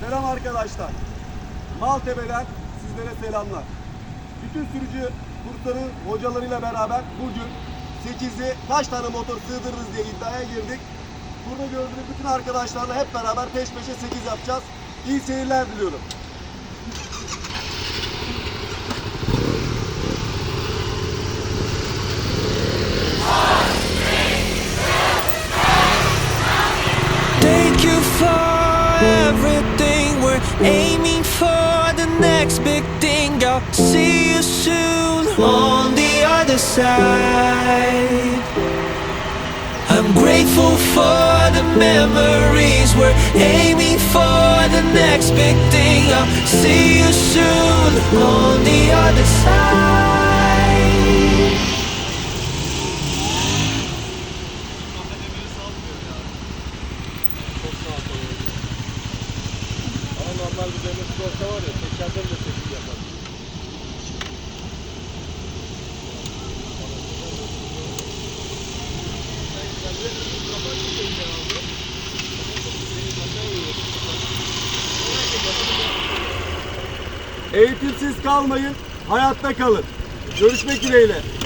Selam arkadaşlar. Maltepe'den sizlere selamlar. Bütün sürücü kursları hocalarıyla beraber bugün 8'i kaç tane motor sığdırırız diye iddiaya girdik. Burada gördüğünüz bütün arkadaşlarla hep beraber peş peşe 8 yapacağız. İyi seyirler diliyorum. Aiming for the next big thing. I'll see you soon on the other side. I'm grateful for the memories. We're aiming for the next big thing. I'll see you soon on the other side. Bir demesi olsa var ya tekerden de 8 yapar. Eğitimsiz kalmayın, hayatta kalın. Görüşmek dileğiyle.